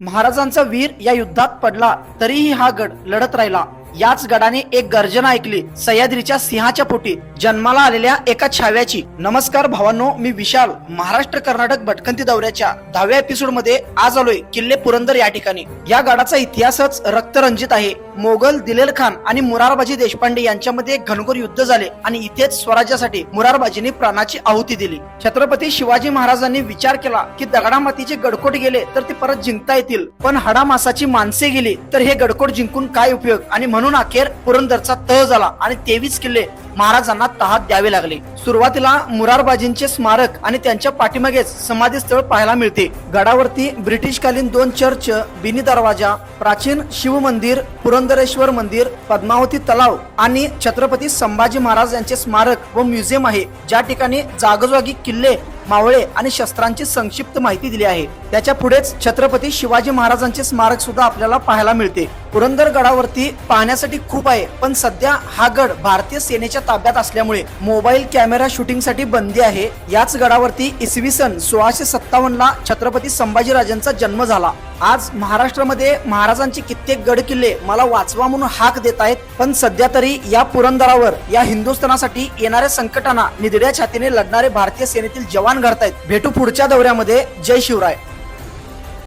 महाराजांचा वीर या युद्धात पडला तरीही हा गड लढत राहिला. याच गडाने एक गर्जना ऐकली. सह्याद्रीच्या सिंहाच्या पोटी जन्माला आलेल्या एका छाव्याची. नमस्कार भावांनो मी विशाल महाराष्ट्र कर्नाटक भटकंती दौऱ्याच्या दहाव्या एपिसोडमध्ये आज आलोय किल्ले पुरंदर या ठिकाणी. या गडाचा इतिहासच रक्तरंजित आहे. मोगल दिलेल खान आणि मुरारबाजी देशपांडे यांच्यामध्ये एक घनघोर युद्ध झाले आणि इथेच स्वराज्यासाठी मुरारबाजींनी प्राणाची आहुती दिली. छत्रपती शिवाजी महाराजांनी विचार केला की दगडामातीचे गडकोट गेले तर ते परत जिंकता येतील. पण हाडामासाची माणसे गेली तर हे गडकोट जिंकून काय उपयोग? आणि म्हणून अखेर पुरंदरचा तह झाला आणि तेवीस किल्ले महाराजांना तहात द्यावे लागले. सुरुवातीला मुरारबाजींचे स्मारक आणि त्यांच्या पाठीमागेच समाधी स्थळ पाहायला मिळते. गडावरती ब्रिटिशकालीन दोन चर्च बिनी दरवाजा प्राचीन शिव मंदिर पुरंदरेश्वर मंदिर पद्मावती तलाव आणि छत्रपती संभाजी महाराज यांचे स्मारक व म्युझियम आहे. ज्या ठिकाणी जागोजागी किल्ले मावळे आणि शस्त्रांची संक्षिप्त माहिती दिली आहे. त्याच्या पुढेच छत्रपती शिवाजी महाराजांचे स्मारक सुद्धा आपल्याला पाहायला मिळते. पुरंदर गडावरती पाहण्यासाठी खूप आहे पण सध्या हा गड भारतीय सेनेच्या ताब्यात असल्यामुळे मोबाईल कॅमेरा शूटिंगसाठी बंदी आहे. याच गडावरती इसवी सन सोळाशे सत्तावन्न ला छत्रपती संभाजीराजांचा जन्म झाला. आज महाराष्ट्रामध्ये महाराजांचे कित्येक गड किल्ले मला वाचवा म्हणून हाक देत आहेत पण सध्या तरी या पुरंदरावर या हिंदुस्थानासाठी येणाऱ्या संकटांना निधड्या छातीने लढणारे भारतीय सेनेतील जवान घडतायत. भेटू पुढच्या दौऱ्यामध्ये. जय शिवराय.